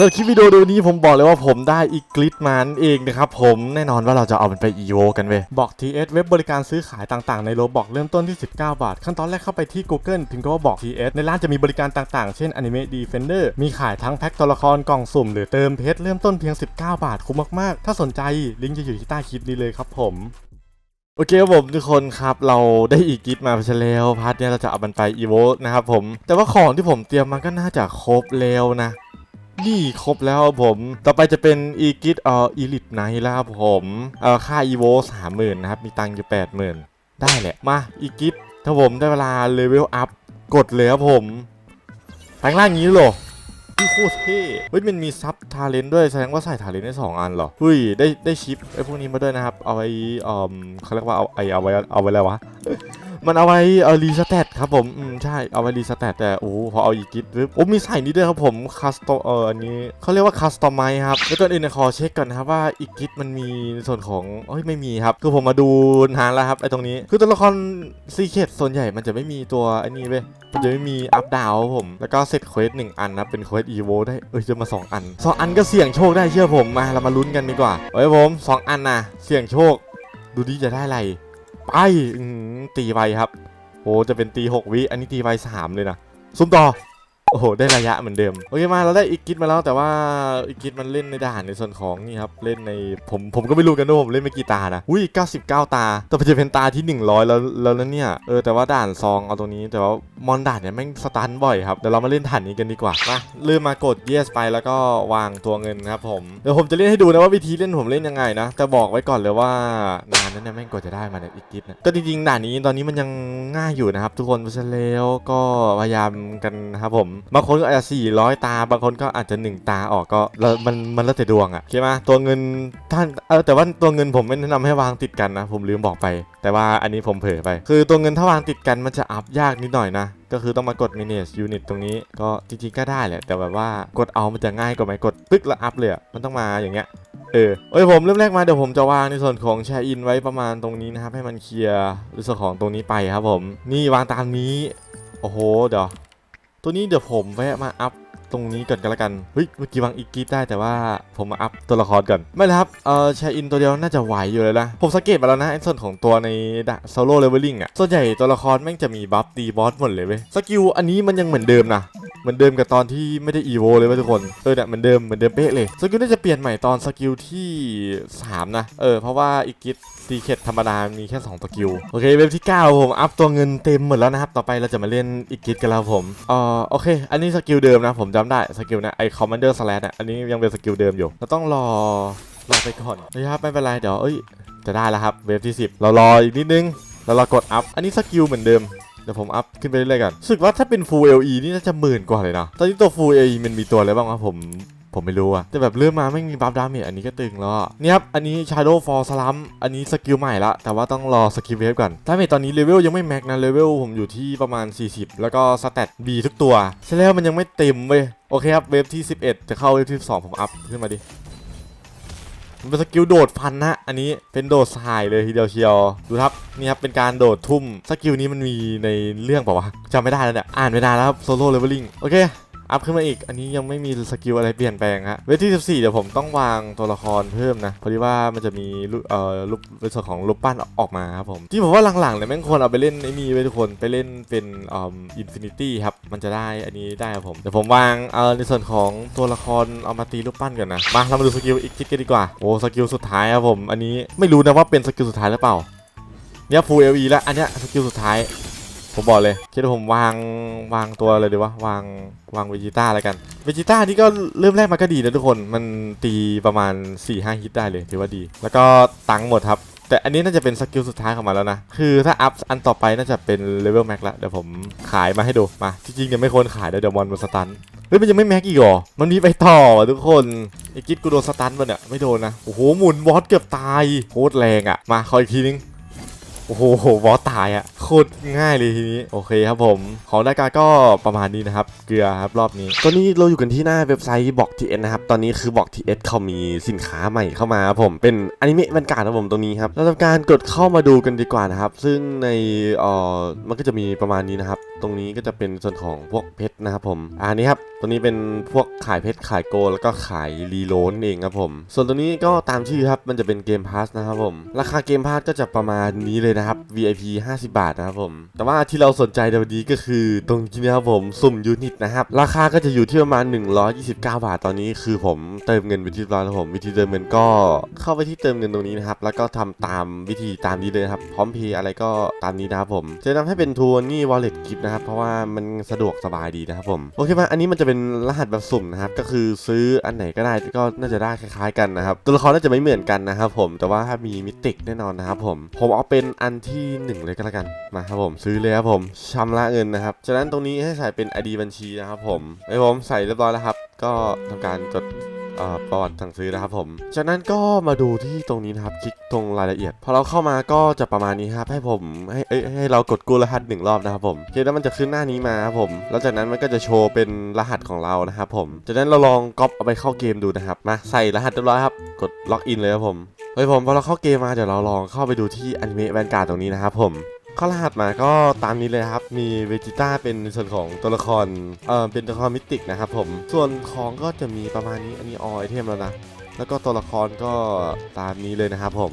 สำหรับคลิปวิดีโอดูนี้ผมบอกเลยว่าผมได้อีกลิตมานั่นเองนะครับผมแน่นอนว่าเราจะเอามันไป EVO กันเว้ยบอก TS เว็บบริการซื้อขายต่างๆในโลบอกเริ่มต้นที่ 19 บาท ขั้นตอนแรกเข้าไปที่ Google พิมพ์คำว่าบอก TS ในร้านจะมีบริการต่างๆ เช่น Anime Defender มีขายทั้งแพ็คตัวละครกล่องสุ่มหรือเติมเพชรเริ่มต้นเพียง 19 บาทคุ้มมากๆ ถ้าสนใจลิงก์จะอยู่ที่ใต้คลิปนี้เลยครับผมโอเคครับผมทุกคนครับเราได้อีกกิฟต์มาใช่แล้วพาร์ทเนี้ยเราจะเอามันไปอีโวนะครับผมแต่ว่าของที่ผมเตรียมมันก็น่าจะครบแล้วนะ นี่ครบแล้วครับผม ต่อไปจะเป็นอีกิทเอ่ออีลิทไนท์แล้วครับผมเอ่อค่าอีโวสามหมื่นนะครับ มีตังค์อยู่แปดหมื่นได้แหละ มาอีกิทถ้าผมได้เวลาเลเวลอัพกดเลยครับผมแปลงร่างอย่างนี้หรอพี่โคตรเท่เฮ้ยมันมีซับทาเลนด้วยแสดงว่าใส่ทาเลนได้สองอันเหรอเฮ้ยได้ได้ชิปไอ้พวกนี้มาด้วยนะครับ เอาไว้เอ่อเขาเรียกว่าเอาไอเอาไว้เอาไว้แล้ววะ มันเอาไว้เออรีสแตทครับผมอืมใช่เอาไว้รีสแตทแต่โอ้พอเอาอีกิทปึ๊บโอ้มีใส่นี้ด้วยครับผมคัสตอเอออันนี้เขาเรียกว่าคัสตอมไมครับแล้วก่อนอื่นเนี่ยขอเช็คก่อนครับว่าอีกิทมันมีในส่วนของเอ้ยไม่มีครับ คือผมมาดูนานแล้วครับไอ้ตรงนี้คือตัวละครซีเคทส่วนใหญ่มันจะไม่มีตัวไอ้นี่เว้ยมันจะไม่มีอัพดาวครับผม แล้วก็เซตเควสหนึ่งอันนะเป็นเควสอีโวได้เอ้ยจะมาสองอันสองอันก็เสี่ยงโชคได้เชื่อผมมาเรามาลุ้นกันดีกว่าเอ้ยผมสองอันนะเสี่ยงโชค ดูดิจะได้อะไร ไปตีไปครับโอ้จะเป็นตี6วิอันนี้ตีไว3เลยนะ ซุ่มต่อ โอ้โห ได้ระยะเหมือนเดิม โอเค มาเราได้อีกกิทมาแล้วแต่ว่าอีกกิทมันเล่นในด่านในส่วนของนี่ครับ เล่นในผมผมก็ไม่รู้กันด้วยผมเล่นไม่กี่ตานะ อุ้ย 99 ตา แต่มันจะเป็นตาที่ 100 แล้วแล้วนะเนี่ย เออแต่ว่าด่านซองเอาตรงนี้แต่ว่ามอนด่านเนี่ยแม่งสตันบ่อยครับ เดี๋ยวเรามาเล่นด่านนี้กันดีกว่า มาเริ่มมากด yes ไปแล้วก็วางตัวเงินครับผม เดี๋ยวผมจะเล่นให้ดูนะว่าวิธีเล่นผมเล่นยังไงนะแต่บอกไว้ก่อนเลยว่านานนั้นเนี่ยแม่งกว่าจะได้มาเนี่ยอีกกิทนะก็จริงๆด่านนี้ตอนนี้มันยังง่ายอยู่นะครับทุกคนเพราะฉะนั้นแล้วก็พยายามกันนะครับผมบางคนก็อาจจะ400 ตา บางคนก็อาจจะ 1 ตาออกก็แล้วมันมันแล้วแต่ดวงอะใช่ไหมตัวเงินท่านเออแต่ว่าตัวเงินผมไม่แนะนำให้วางติดกันนะ ผมลืมบอกไป แต่ว่าอันนี้ผมเผลอไป คือตัวเงินถ้าวางติดกันมันจะอัพยากนิดหน่อยนะก็คือต้องมากด manage unit ตรงนี้ก็จริงๆก็ได้แหละ แต่แบบว่ากดเอามันจะง่ายกว่าไหมกดปึ๊กแล้วอัพเลยมันต้องมาอย่างเงี้ยเออเอ้ยผมเริ่มแรกมาเดี๋ยวผมจะวางในส่วนของแชร์อินไว้ประมาณตรงนี้นะครับ ให้มันเคลียร์ในส่วนของตรงนี้ไปครับผม นี่วางตามนี้ โอ้โห เดี๋ยว ตัวนี้เดี๋ยวผมแวะมาอัพ ตรงนี้ก่อนกันละกัน เฮ้ย เมื่อกี้วางอีกกีได้แต่ว่าผมมาอัพตัวละครก่อน ไม่เลยครับ เอ่อแชร์อินตัวเดียวน่าจะไหวอยู่เลยนะ ผมสังเกตมาแล้วนะไอ้ส่วนของตัวในดะโซโล่เลเวลลิ่งอะ ส่วนใหญ่ตัวละครแม่งจะมีบัฟตีบอสหมดเลยเว้ย สกิลอันนี้มันยังเหมือนเดิมนะเหมือนเดิมกับตอนที่ไม่ได้อีโวเลยเว้ยทุกคนเออเนี่ยเหมือนเดิมเหมือนเดิมเป๊ะเลยสกิลน่าจะเปลี่ยนใหม่ตอนสกิลที่3นะเออเพราะว่าอีกิทซีเคทธรรมดามีแค่2สกิลโอเคเว็บที่ 9 ผมอัพตัวเงินเต็มหมดแล้วนะครับต่อไปเราจะมาเล่นอีกิทกันแล้วผมเออโอเค อันนี้สกิลเดิมนะผมจำได้สกิลนะไอคอมมานเดอร์สแลดอะอันนี้ยังเป็นสกิลเดิมอยู่เราต้องรอรอไปก่อนนะครับไม่เป็นไรเดี๋ยวเอ้ยจะได้แล้วครับเวฟที่ 10 เรารออีกนิดนึงแล้วเรากดอัพอันนี้สกิลเหมือนเดิมเดี๋ยวผมอัพขึ้นไปเรื่อยๆก่อนรู้สึกว่าถ้าเป็น Full LE นี่น่าจะหมื่นกว่าเลยนะตอนนี้ตัว Full LE มันมีตัวอะไรบ้างครับผม ผมไม่รู้อะแต่แบบเริ่มมาไม่มีบัฟดาเมจอันนี้ก็ตึงแล้วอะนี่ยครับอันนี้ Shadow Fall Slump อันนี้สกิลใหม่ละ แต่ว่าต้องรอสกิลเวฟก่อนดาเมจตอนนี้เลเวลยังไม่แม็กนะเลเวลผมอยู่ที่ประมาณ 40 แล้วก็สเตต B ทุกตัวใช่แล้วมันยังไม่เต็มเว้ยโอเคครับเวฟที่ 11 จะเข้าเวฟที่12ผมอัพขึ้นมาดิมันเป็นสกิลโดดฟันนะ อันนี้เป็นโดดสายเลยทีเดียวเชียว ดูครับนี่ครับเป็นการโดดทุ่ม สกิลนี้มันมีในเรื่องเปล่าวะจำไม่ได้แล้วเนี่ย อ่านไม่ได้แล้วครับโซโล่เลเวลลิ่งโอเค อัพขึ้นมาอีก อันนี้ยังไม่มีสกิลอะไรเปลี่ยนแปลงฮะเวทที่ 14 เดี๋ยวผมต้องวางตัวละครเพิ่มนะพอดีว่ามันจะมีเอ่อรูปในส่วนของรูปปั้นออกมาครับผมที่ผมว่าหลังๆเนี่ยแม่งควรเอาไปเล่นไอ้นี่ไว้ทุกคนไปเล่นเป็นอ่ออินฟินิตี้ครับมันจะได้อันนี้ได้ครับผมเดี๋ยวผมวางเอ่อในส่วนของตัวละครเอามาตีรูปปั้นก่อนนะมาเรามาดูสกิลอีกคิดกันดีกว่าโอ้สกิลสุดท้ายครับผม อันนี้ไม่รู้นะว่าเป็นสกิลสุดท้ายหรือเปล่าเนี่ยฟูเอลีแล้วอันเนี้ยสกิลสุดท้าย ผมบอกเลยคิดว่าผมวางวางตัวเลยดีวะวางวางเวจิต้าแล้วกันเวจิต้านี่ก็เริ่มแรกมาก็ดีนะทุกคนมันตีประมาณ4-5ฮิตได้เลยถือว่าดี แล้วก็ตังค์หมดครับแต่อันนี้น่าจะเป็นสกิลสุดท้ายของมันแล้วนะ คือถ้าอัพอันต่อไปน่าจะเป็นเลเวลแม็กละ เดี๋ยวผมขายมาให้ดู มา จริงๆยังไม่ควรขายเดี๋ยวมอนมันสตันเฮ้ยมันยังไม่แม็กอีกเหรอ มันมีไปต่อทุกคนไอ้กิ๊ดกูโดนสตันมันเนี่ย ไม่โดนนะ โอ้โห หมุนบอสเกือบตาย โคตรแรงอะ มาขออีกทีนึง โอ้โหบอสตายอะโคตรง่ายเลยทีนี้ โอเคครับผม ของรายการก็ประมาณนี้นะครับ เกลือครับรอบนี้ ตอนนี้เราอยู่กันที่หน้าเว็บไซต์บอกทีเอนะครับ ตอนนี้คือบอกทีเอเขามีสินค้าใหม่เข้ามาครับผม เป็นอนิเมะบรรยากาศครับผมตรงนี้ครับ เราทำการกดเข้ามาดูกันดีกว่านะครับ ซึ่งในเอ่อมันก็จะมีประมาณนี้นะครับ ตรงนี้ก็จะเป็นส่วนของพวกเพชรนะครับผม อันนี้ครับตัวนี้เป็นพวกขายเพชรขายโกแล้วก็ขายรีโลนเองครับผม ส่วนตัวนี้ก็ตามชื่อครับ มันจะเป็นเกมพาสนะครับผม ราคาเกมพาสก็จะประมาณนี้เลยนะครับ VIP 50 บาทนะครับผม แต่ว่าที่เราสนใจในวันนี้ก็คือตรงนี้นะครับผมสุ่มยูนิตนะครับ ราคาก็จะอยู่ที่ประมาณ 129 บาทตอนนี้คือผมเติมเงินไปที่ร้อยแล้วผม วิธีเติมเงินก็เข้าไปที่เติมเงินตรงนี้นะครับ แล้วก็ทำตามวิธีตามนี้เลยครับ พร้อมเพย์อะไรก็ตามนี้นะครับผม จะนำให้เป็นทัวร์นี่ wallet gift นะครับ เพราะว่ามันสะดวกสบายดีนะครับผม โอเคมาอันนี้มันจะเป็นรหัสแบบสุ่มนะครับ ก็คือซื้ออันไหนก็ได้ก็น่าจะได้คล้ายๆ กันนะครับ ตัวละครน่าจะไม่เหมือนกันนะครับผม แต่ว่าถ้ามีมิติกแน่นอนนะครับผม ผมเอาเป็นอันที่หนึ่งเลยก็แล้วกันมาครับผมซื้อเลยครับผมชำระเงินนะครับจากนั้นตรงนี้ให้ใส่เป็น ID บัญชีนะครับผมไอ้ผมใส่เรียบร้อยแล้วครับ ก็ทำการจดเอ่อประวัติสั่งซื้อนะครับผม จากนั้นก็มาดูที่ตรงนี้นะครับ คลิกตรงรายละเอียด พอเราเข้ามาก็จะประมาณนี้ครับ ให้ผมให้ให้เรากดกู้รหัสหนึ่งรอบนะครับผมโอเคแล้วมันจะขึ้นหน้านี้มาครับผม แล้วจากนั้นมันก็จะโชว์เป็นรหัสของเรานะครับผม จากนั้นเราลองก๊อปเอาไปเข้าเกมดูนะครับ มาใส่รหัสเรียบร้อยครับ กดล็อกอินเลยครับผม ฮ้ยผมพอเราเข้าเกมมาเดี๋ยวเราลองเข้าไปดูที่อนิเมะแวนการ์ดตรงนี้นะครับผมข้อรหัสมาก็ตามนี้เลยครับ มีเวจิต้าเป็นส่วนของตัวละคร เอ่อ เป็นตัวละครมิติกนะครับผม ส่วนของก็จะมีประมาณนี้ อันนี้ออยเทมแล้วนะ แล้วก็ตัวละครก็ตามนี้เลยนะครับผม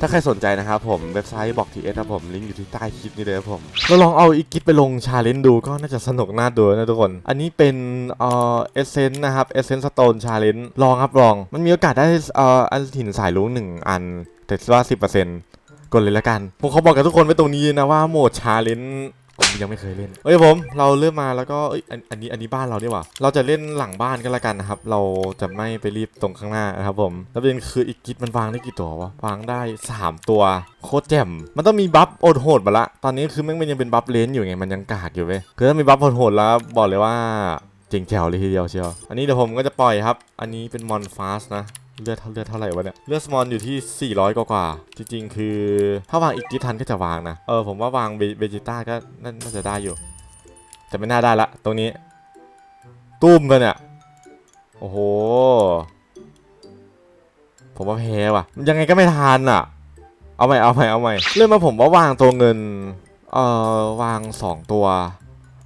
ถ้าใครสนใจนะครับผมเว็บไซต์บอกทีเอสครับผมลิงก์อยู่ที่ใต้คลิปนี้เลยครับผมเราลองเอาอีกิทไปลงชาเลนจ์ดูก็น่าจะสนุกน่าดูนะทุกคน อันนี้เป็นเอ่อเอเซนนะครับเอเซนสโตนชาเลนจ์ลองครับลอง มันมีโอกาสได้เอ่ออันหินสายลุ้งหนึ่งอันแต่ว่าสิบเปอร์เซ็นต์กดเลยละกันผมเขาบอกกับทุกคนไว้ตรงนี้นะว่าโหมดชาเลนจ์ ผมยังไม่เคยเล่น เอ้ยผม เราเริ่มมาแล้วก็เอ้ยอันอันนี้อันนี้บ้านเราดีกว่า เราจะเล่นหลังบ้านกันละกันนะครับ เราจะไม่ไปรีบตรงข้างหน้านะครับผม แล้วเด็นคืออีกกิจมันวางได้กี่ตัววะ วางได้ 3 ตัว โคตรแจ่ม มันต้องมีบัฟโอดโหดมาละ ตอนนี้คือแม่งมันยังเป็นบัฟเลนอยู่ไง มันยังกากอยู่เว้ย คือถ้ามีบัฟโอดโหดแล้วบอกเลยว่าเจ๋งแจ๋วเลยทีเดียวเชียว อันนี้เดี๋ยวผมก็จะปล่อยครับ อันนี้เป็นมอนฟาสนะ เลือดเท่าเลือดเท่าไหร่วะเนี่ย เลือดสมอนอยู่ที่ 400 กว่ากว่า จริง ๆ คือ ถ้าวางอีกกิทันก็จะวางนะ เออ ผมว่าวางเบจิต้าก็น่าจะได้อยู่ แต่ไม่น่าได้ละ ตรงนี้ ตุ้มกันเนี่ย โอ้โห ผมว่าแพ้ว่ะ ยังไงก็ไม่ทันอะ เอาใหม่ เอาใหม่ เอาใหม่ เริ่มมาผมว่าวางตัวเงิน เอ่อ วาง 2 ตัว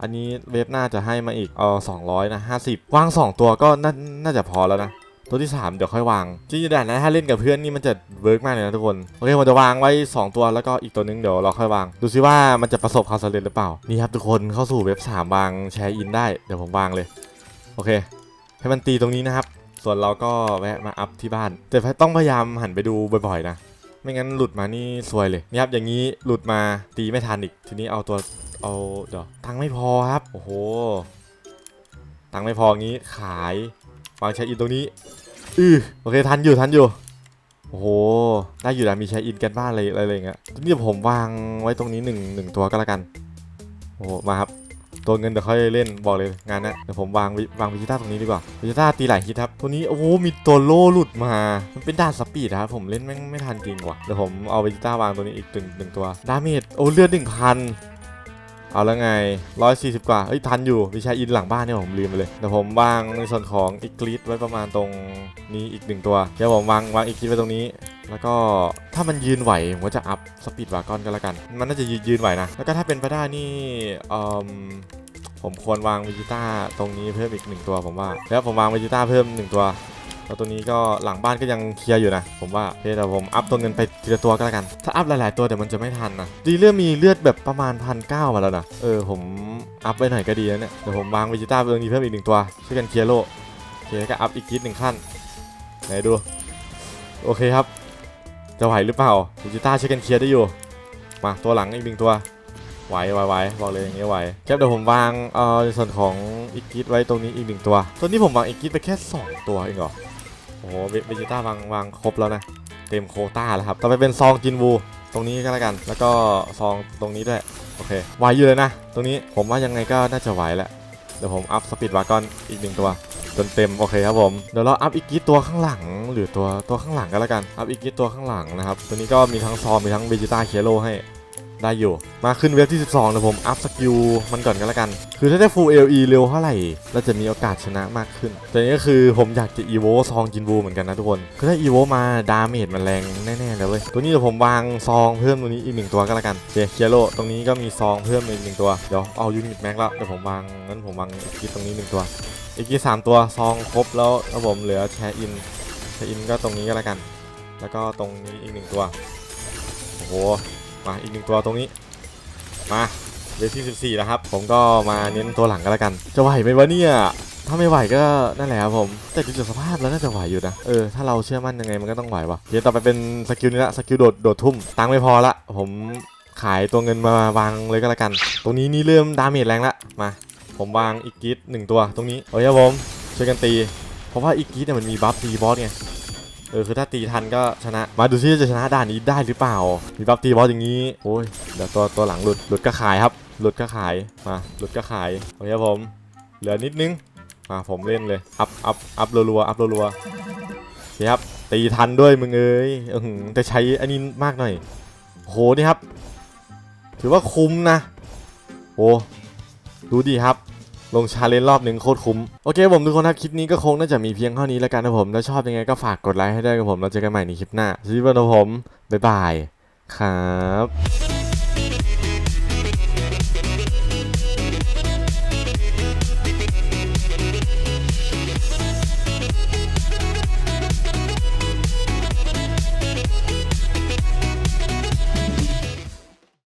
อันนี้เว็บน่าจะให้มาอีกเออ200นะ50วาง2ตัวก็น่าน่าจะพอแล้วนะ ตัวที่ 3 เดี๋ยวค่อยวางจริงๆแต่นะถ้าเล่นกับเพื่อนนี่มันจะเวิร์กมากเลยนะทุกคนโอเคผมจะวางไว้ 2 ตัวแล้วก็อีกตัวนึงเดี๋ยวเราค่อยวาง ดูซิว่ามันจะประสบความสำเร็จหรือเปล่านี่ครับทุกคนเข้าสู่เว็บ3วางแชร์อินได้เดี๋ยวผมวางเลยโอเค ให้มันตีตรงนี้นะครับ ส่วนเราก็แวะมาอัพที่บ้าน แต่ต้องพยายามหันไปดูบ่อยๆนะไม่งั้นหลุดมานี่ซวยเลยนี่ครับอย่างนี้หลุดมาตีไม่ทันอีก ทีนี้เอาตัวเอาเดี๋ยวตังไม่พอครับ โอ้โห ตังไม่พองี้ขาย วางแชร์อินตรงนี้ อือโอเคทันอยู่ทันอยู่โอ้โหได้อยู่นะมีใช้อินกันบ้านอะไรอะไรอย่างเงี้ยทีนี้ผมวางไว้ตรงนี้หนึ่งหนึ่งตัวก็แล้วกันโอ้โหมาครับตัวเงินเดี๋ยวค่อยเล่นบอกเลยงานนะเดี๋ยวผมวางวางวิจิต้าตรงนี้ดีกว่าวิจิต้าตีหลายฮิตครับตัวนี้โอ้โหมีตัวโล่หลุดมา มันเป็นดานสปีดนะครับผมเล่นไม่ไม่ทันจริงว่ะเดี๋ยวผมเอาวิจิต้าวางตัวนี้อีกหนึ่งหนึ่งตัวดาเมจโอ้เลือดหนึ่งพัน เอาแล้วไง 140 กว่า เอ้ย ทันอยู่วิชาอินหลังบ้านเนี่ยผมลืมไปเลย เดี๋ยวผมวางในส่วนของอีกกริดไว้ประมาณตรงนี้อีกหนึ่งตัว เดี๋ยวผมวางวางอีกกริดไว้ตรงนี้ แล้วก็ถ้ามันยืนไหวผมก็จะอัพสปีดวากอนก็แล้วกัน มันน่าจะยืนยืนไหวนะ แล้วก็ถ้าเป็นไปได้นี่ผมควรวางวิจิต้าตรงนี้เพิ่มอีกหนึ่งตัวผมว่า แล้วผมวางวิจิต้าเพิ่มหนึ่งตัว แล้วตัวนี้ก็หลังบ้านก็ยังเคลียร์อยู่นะ ผมว่าโอเคแต่ผมอัพตัวเงินไปทีละตัวก็แล้วกัน ถ้าอัพหลาย ๆ ตัวเดี๋ยวมันจะไม่ทันนะดีเรื่องมีเลือดแบบประมาณพันเก้ามาแล้วนะเออผมอัพไปหน่อยก็ดีนะเนี่ยเดี๋ยวผมวางวิจิต้าเบอร์นี้เพิ่มอีกหนึ่งตัวช่วยกันเคลียร์โลกโอเคก็อัพอีกคิดหนึ่งขั้นไหนดูโอเคครับจะไหวหรือเปล่าวิจิต้าช่วยกันเคลียร์ได้อยู่มาตัวหลังอีกหนึ่งตัวไหวไหวไหวบอกเลยอย่างเงี้ยไหวแค่เดี๋ยวผมวางเอ่อในส่วนของอีกคิดไว้ตรงนี้อีกหนึ่งตัว ตัวนี้ผมวางอีกคิดไปแค่สองตัวเองเหรอ โอ้โหเวจิต้าวางวางครบแล้วนะ เต็มโคต้าแล้วครับ ต่อไปเป็นซองจินวูตรงนี้ก็แล้วกัน แล้วก็ซองตรงนี้ด้วย โอเค ไหวอยู่เลยนะ ตรงนี้ผมว่ายังไงก็น่าจะไหวแหละ เดี๋ยวผมอัพสปีดวากอนอีกหนึ่งตัวจนเต็มโอเคครับผม เดี๋ยวเราอัพอีกกี่ตัวข้างหลัง หรือตัวตัวข้างหลังก็แล้วกัน อัพอีกกี่ตัวข้างหลังนะครับ ตัวนี้ก็มีทั้งซองมีทั้งเวจิต้าเคโลให้ ได้อยู่ มาขึ้นเวฟที่ 12นะผม อัพสกิลมันก่อนก็แล้วกัน คือถ้าได้ full LE เร็วเท่าไหร่เราจะมีโอกาสชนะมากขึ้น แต่นี่ก็คือผมอยากจะ evo ซองจินบูเหมือนกันนะทุกคน คือถ้า evo มาดาเมจมันแรงแน่ๆเลยเว้ย ตัวนี้เดี๋ยวผมวางซองเพิ่มตัวนี้อีกหนึ่งตัวก็แล้วกันเจเคียโรตรงนี้ก็มีซองเพิ่มอีกหนึ่งตัว เดี๋ยวเอายูนิตแม็กแล้ว เดี๋ยวผมวางงั้นผมวางอีกทีตรงนี้หนึ่งตัว อีกทีสามตัวซองครบแล้วแล้วผมเหลือแชร์อิน แชร์อินก็ตรงนี้ก็แล้วกัน แล้วก็ตรงนี้อีกหนึ่งตัว โอ้โห มาอีกหนึ่งตัวตรงนี้ มาเวที่14แล้วครับ ผมก็มาเน้นตัวหลังก็แล้วกัน จะไหวไหมวะเนี่ย ถ้าไม่ไหวก็นั่นแหละครับผม แต่ดูจากสภาพแล้วน่าจะไหวอยู่นะ เออ ถ้าเราเชื่อมั่นยังไงมันก็ต้องไหววะเดี๋ยวต่อไปเป็นสกิลนี้ละ สกิลโดดโดดทุ่ม ตังค์ไม่พอละ ผมขายตัวเงินมาวางเลยก็แล้วกัน ตรงนี้นี่เริ่มดาเมจแรงละ มา ผมวางอีกกิทหนึ่งตัวตรงนี้ โอเคครับผม ช่วยกันตี เพราะว่าอีกกิทเนี่ยมันมีบัฟตีบอสไง เออคือถ้าตีทันก็ชนะ มาดูซิจะชนะด่านนี้ได้หรือเปล่ามีบัฟตีบอสอย่างนี้โอ้ยเดี๋ยวตัวตัวหลังหลุดหลุดก็ขายครับหลุดก็ขายมาหลุดก็ขายโอเคครับผมเหลือนิดนึงมาผมเล่นเลยอัพอัพอัพรัวๆอัพรัวๆโอเคครับตีทันด้วยมึงเอ้ยเออหือแต่ใช้อันนี้มากหน่อยโหนี่ครับ ถือว่าคุ้มนะโอ้ดูดีครับ ลงชาเลนจ์รอบหนึ่งโคตรคุ้ม โอเคผมทุกคนครับคลิปนี้ก็คงน่าจะมีเพียงเท่านี้แล้วกันนะผม ถ้าชอบยังไงก็ฝากกดไลค์ให้ด้วยกับผม แล้วเจอกันใหม่ในคลิปหน้าสวัสดีครับผม บ๊ายบาย ครับ